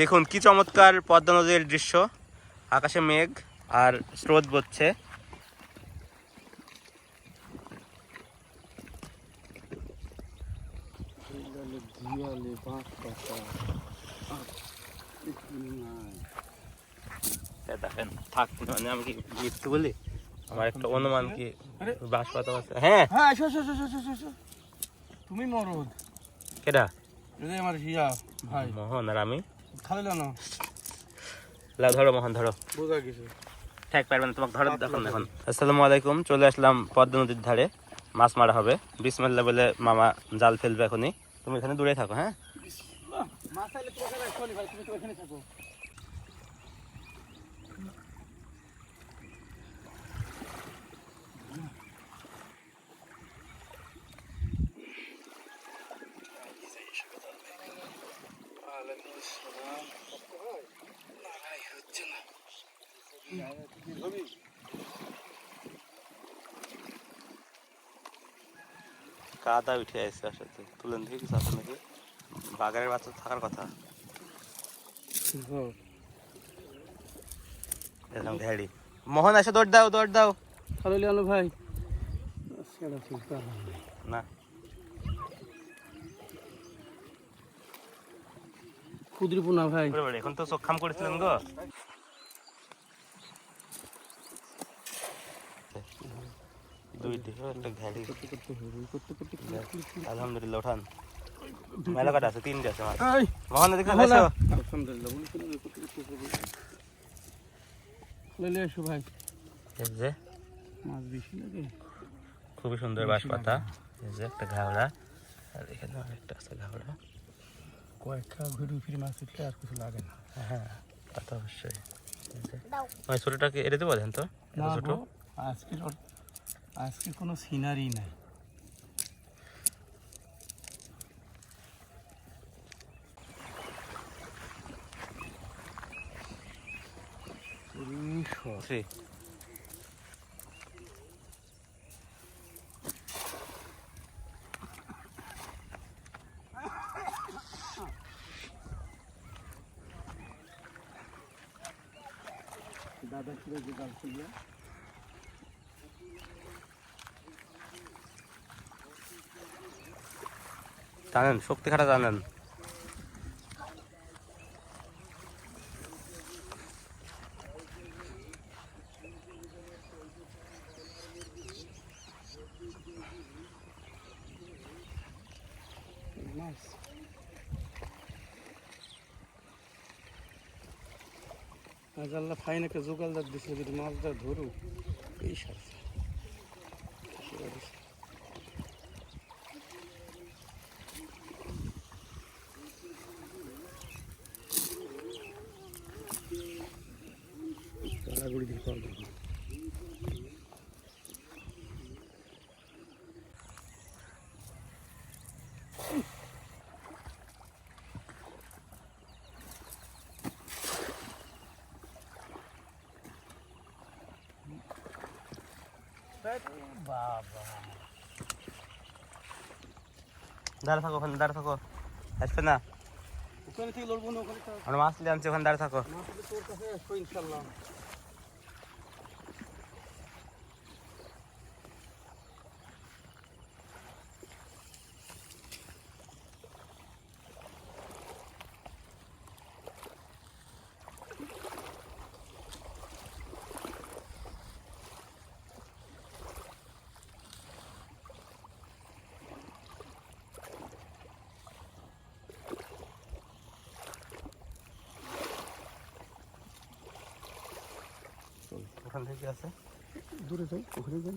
দেখুন কি চমৎকার পদ্মা নদীর দৃশ্য। আকাশে মেঘ আর স্রোত বচ্ছে। দেখেন থাক মানে আমি কি মিথ্যে বলি? আমার একটা অনুমান কি। বাঁশ পাতা হ্যাঁ। হ্যাঁ। তুমি মরদ। কেডা? এই আমার হিয়া ভাই। মোহন আর আমি। খালি না। লাও ধরো মোহন ধরো। বোঝা গেছে। ঠেক পারবেন তোমাকে ধরো দেখুন এখন আসসালামু আলাইকুম চলে আসলাম পদ্মা নদীর ধারে। মাছ মারা হবে। বিসমিল্লা বলে মামা জাল ফেলবে এখনই। তুমি এখানে দূরে থাকো হ্যাঁ? মাছ আইলে তো থাকো কাদা উঠে আসছে আসলে তুলেন দেখি কিছু আছে নাকি? বাগানের বাচ্চা থাকার কথা। এরকম ভেড়ি মোহন এসে দৌড় দাও দৌড় দাও। খালি ভাই। সেটা চিন্তা না ভাই। এখন তো চোখ খাম করেছিলেন গো। আলহামদুলিল্লাহ মেলা কাটা আছে তিনটে আছে মোহন আলহামদুলিল্লাহ এসো। ভাই। যে মাছ বেশি লাগে। খুবই সুন্দর বাঁশ পাতা এই যে একটা ঘাওড়া। আর এখানে একটা আছে ঘাওড়া। কয়েকটা ঘুরে ফিরে মাছ উঠলে আর কিছু লাগে না। হ্যাঁ তা তো অবশ্যই। ওই ছোটটাকে এড়ে দেবো দেন তো ছোট? ওর- আজকে কোনো সিনারি নাই। থ্রি দাদা ছিল যে খুলবে জানেন শক্তি খাটা জানেন। মাছ আজ আল্লাহ ফাইন একটা জোগালদার দিছিল যদি মাছটা ধরু এই সারছে গুড়ি দিয়ে কল বাবা। দাঁড়া থাকো ওখানে দাঁড়া থাকো। আসবে না? ওখানে থেকে লড়বো না ওখানে আমরা মাছ নিয়ে আনছি ওখানে দাঁড়া থাকো। মাছটা তোর কাছে আসব ইনশাল্লাহ। ওখান থেকে আছে। দূরে যাই ওখানে যাই।